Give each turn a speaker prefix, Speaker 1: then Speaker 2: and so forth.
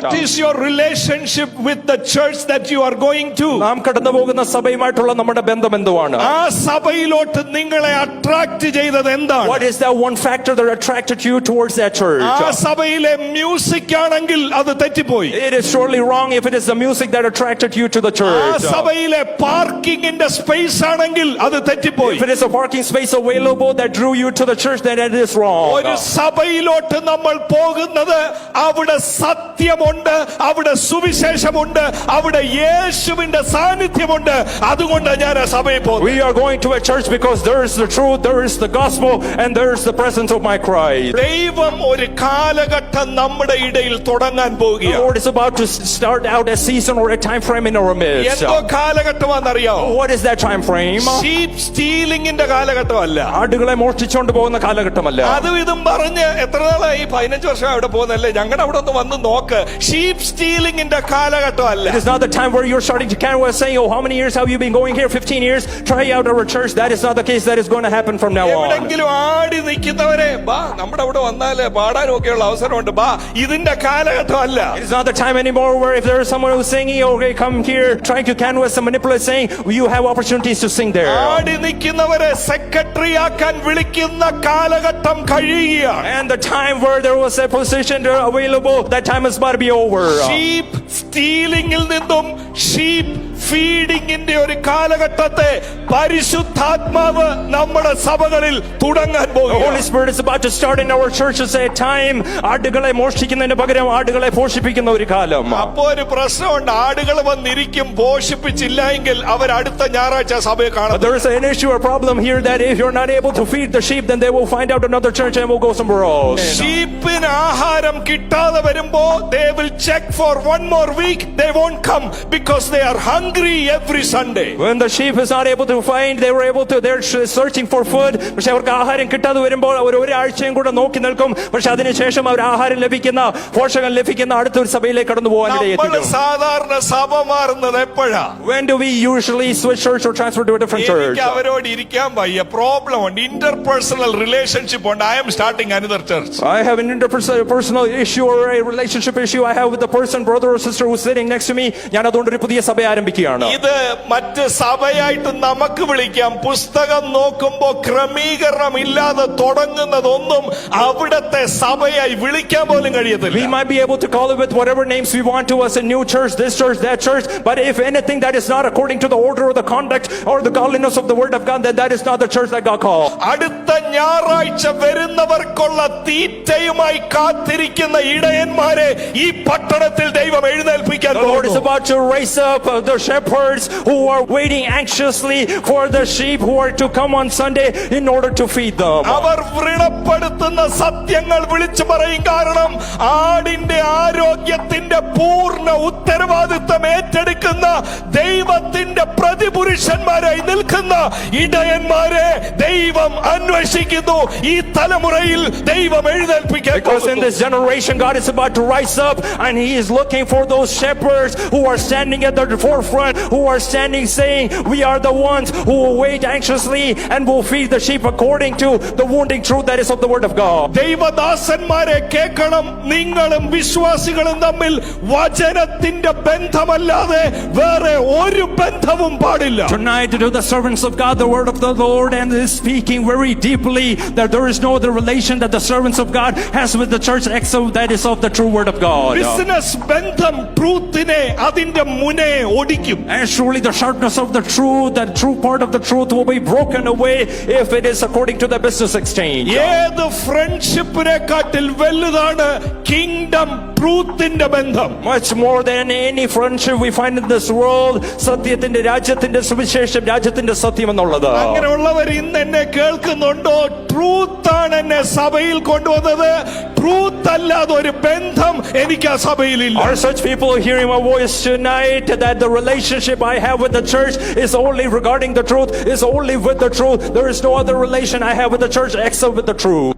Speaker 1: What is your relationship with the church that you are going to?
Speaker 2: നാം കടന്നു പോകുന്ന സഭയുമായിട്ടുള്ള നമ്മുടെ ബന്ധം എന്തുവാണ്
Speaker 1: ആ സഭയിലോട്ട് നിങ്ങളെ അട്രാക്ട് ചെയ്തത് എന്താണ്
Speaker 2: What is that one factor that attracted you towards that church?
Speaker 1: ആ സഭയിലെ മ്യൂസിക് ആണെങ്കിൽ അത് തെറ്റിപ്പോയി
Speaker 2: It is surely wrong if it is the music that attracted you to the
Speaker 1: ആ
Speaker 2: church.
Speaker 1: സഭയിലെ പാർക്കിങ്ങിന്റെ സ്പേസ് ആണെങ്കിൽ അത് തെറ്റിപ്പോയി
Speaker 2: If it is a parking space available that drew you to the church, then it is wrong.
Speaker 1: ഒരു സഭയിലോട്ട് നമ്മൾ പോകുന്നത് അവിടെ സത്യമുണ്ട് അവിടെ സുവിശേഷമുണ്ട് അവിടെ യേശുവിന്റെ സാന്നിധ്യമുണ്ട്. അതുകൊണ്ട് ഞാൻ ആ സഭയിൽ പോകും
Speaker 2: We are going to a church because there is the truth, there is the gospel, and there is the presence of my Christ.
Speaker 1: ദൈവം ഒരു കാലഘട്ടം നമ്മുടെ ഇടയിൽ തുടങ്ങാൻ
Speaker 2: The
Speaker 1: പോവുകയാണ്
Speaker 2: Lord is about to start out a season or a time frame in our midst.
Speaker 1: എന്തോ കാലഘട്ടമാണെന്നറിയാമോ
Speaker 2: What is that time frame?
Speaker 1: Sheep സ്റ്റീലിംഗിന്റെ കാലഘട്ടമല്ല.
Speaker 2: ആടുകളെ മോഷ്ടിച്ചുകൊണ്ട് പോകുന്ന കാലഘട്ടമല്ല.
Speaker 1: അതും ഇതും പറഞ്ഞ് എത്ര നാളായി? പതിനഞ്ച് വർഷം അവിടെ പോകുന്നല്ലേ ഞങ്ങളുടെ അവിടെ ഒന്ന് വന്ന് നോക്ക്. ഷീപ്പ് സ്റ്റീലിംഗിന്റെ കാലഘട്ടമല്ല
Speaker 2: It is not the time where you're starting to canvas saying, Oh, how many years have you been going here? 15 years? Try out our church. That is not the case. That is going to happen from now on.
Speaker 1: എവിടെങ്കിലും ആടി നിൽക്കുന്നവരെ ബാ നമ്മുടെ അവിടെ വന്നാല് പാടാനും ഒക്കെയുള്ള അവസരമുണ്ട് ബാ ഇതിന്റെ കാലഘട്ടമല്ല
Speaker 2: It is not the time anymore where if there is someone who's singing, okay, come here, trying to canvas and manipulate, saying, you have opportunities to sing there.
Speaker 1: ആടി നിൽക്കുന്നവരെ സെക്രട്ടറി ആക്കാൻ വിളിക്കുന്ന കാലഘട്ടം കഴിയുകയാണ്
Speaker 2: And the time where there was a position available, that time is about to be over.
Speaker 1: Sheep സ്റ്റീലിംഗിൽ നിന്നും sheep ഫീഡിങ്ങിന്റെ ഒരു കാലഘട്ടത്തെ പരിശുദ്ധാത്മാവ് നമ്മുടെ സഭകളിൽ തുടങ്ങാൻ
Speaker 2: The
Speaker 1: പോകും
Speaker 2: Holy Spirit is about to start in our churches a time ആടുകളെ മോഷ്ടിക്കുന്നതിന് പകരം ആടുകളെ പോഷിപ്പിക്കുന്ന ഒരു കാലം
Speaker 1: അപ്പോ ഒരു പ്രശ്നമുണ്ട് ആടുകൾ വന്നിരിക്കും പോഷിപ്പിച്ചില്ല എങ്കിൽ അവർ അടുത്ത ഞായറാഴ്ച സഭയെ
Speaker 2: But
Speaker 1: കാണും
Speaker 2: there is an issue, a problem here that if you're not able to feed the sheep, then they will find out another church and will go somewhere else.
Speaker 1: ഷീപ്പിന് ആഹാരം കിട്ടാതെ വരുമ്പോ they will check four one more week they won't come because they are hungry every Sunday
Speaker 2: When the sheep is not able to find, they were able to, they're searching for food. പക്ഷെ അവർക്ക് ആഹാരം കിട്ടാതെ വരുമ്പോൾ അവർ ഒരാഴ്ചയും കൂടെ നോക്കി നിൽക്കും പക്ഷെ അതിനുശേഷം അവർ ആഹാരം ലഭിക്കുന്ന പോഷകം ലഭിക്കുന്ന അടുത്തൊരു സഭയിലേക്ക് കടന്നു പോകാൻ
Speaker 1: നമ്മൾ
Speaker 2: ഇടയെത്തിക്കും
Speaker 1: സാധാരണ സഭ മാറുന്നത് എപ്പോഴാ
Speaker 2: When do we usually switch church or transfer to a different church?
Speaker 1: എനിക്ക് അവരോട് ഇരിക്കാൻ വയ്യ പ്രോബ്ലം ഉണ്ട് ഇന്റർപേഴ്സണൽ റിലേഷൻഷിപ്പ് ഉണ്ട് I M starting another church
Speaker 2: I have an interpersonal issue or a relationship issue I have with the person, brother or sister who's sitting next to me. ഞാൻ അതുകൊണ്ട് ഒരു പുതിയ സഭ ആരംഭിക്കുകയാണ്
Speaker 1: ഇത് മറ്റ് സഭയായിട്ട് നമുക്ക് വിളിക്കാം പുസ്തകം നോക്കുമ്പോ ക്രമീകരണം ഇല്ലാതെ തുടങ്ങുന്നതൊന്നും അവിടത്തെ സഭയായി വിളിക്കാൻ പോലും
Speaker 2: We
Speaker 1: കഴിയത്തില്ല
Speaker 2: might be able to call it with whatever names we want to us a new church, this church, that church. But if anything that is not according to the order or the conduct or the godliness of the word of God, then that is not the church that God called.
Speaker 1: അടുത്ത ഞായറാഴ്ച വരുന്നവർക്കുള്ള തീറ്റയുമായി കാത്തിരിക്കുന്ന ഇടയന്മാരെ ഈ പട്ടണത്തിൽ ദൈവം എഴുന്നേൽപ്പിക്കാൻ
Speaker 2: The Lord is
Speaker 1: പോകുന്നു
Speaker 2: about to raise up uh, the shepherds who are waiting anxiously for the sheep who are to come on Sunday in order to feed them.
Speaker 1: അവർ വ്രണപ്പെടുത്തുന്ന സത്യങ്ങൾ വിളിച്ചു പറയും കാരണം ആടിന്റെ ആരോഗ്യത്തിന്റെ പൂർണ്ണ ഉത്തരവാദിത്വം ഏറ്റെടുക്കുന്ന ദൈവത്തിന്റെ പ്രതിപുരുഷന്മാരായി നിൽക്കുന്ന ഇടയന്മാരെ ദൈവം അന്വേഷിക്കുന്നു ഈ തലമുറയിൽ ദൈവം എഴുന്നേൽപ്പിക്കാൻ
Speaker 2: Because in
Speaker 1: പോകുന്നു.
Speaker 2: this generation, God is about to rise up and He is looking for those shepherds who are standing at the forefront, who are standing saying, We are the ones who will wait anxiously and will feed the sheep according to the wounding truth that is of the Word of God.
Speaker 1: ദൈവദാസന്മാരെ കേൾക്കണം നിങ്ങളും വിശ്വാസികളും തമ്മിൽ വചനത്തിന്റെ ബന്ധമല്ലാതെ വേറെ ഒരു ബന്ധവും പാടില്ല
Speaker 2: Tonight, to the servants of God, the word of the Lord, and is speaking very deeply that there is no other relation that the servants of God has with the church except that is of the true word of God.
Speaker 1: Business ബന്ധം ട്രൂത്തിനെ അതിന്റെ മുനെ ഒടിക്കും
Speaker 2: And surely the sharpness of the truth, the true part of the truth will be broken away if it is according to the business exchange.
Speaker 1: ഏത് ഫ്രണ്ട്ഷിപ്പിനെക്കാട്ടിൽ വലുതാണ് kingdom ട്രൂത്തിന്റെ ബന്ധം
Speaker 2: Much more than any friendship we find in this world, സത്യത്തിന്റെ രാജ്യത്തിന്റെ സുവിശേഷം രാജ്യത്തിന്റെ സത്യം എന്നുള്ളത്
Speaker 1: അങ്ങനെയുള്ളവർ ഇന്ന് എന്നെ കേൾക്കുന്നുണ്ടോ ട്രൂത്താണ് എന്നെ സഭയിൽ കൊണ്ടുവന്നത് ട്രൂത്ത് അല്ലാതെ ഒരു ബന്ധം എനിക്ക് ആ സഭയിലില്ല
Speaker 2: Are such people hearing my voice tonight that the relationship I have with the church is only regarding the truth, is only with the truth? There is no other relation I have with the church except with the truth.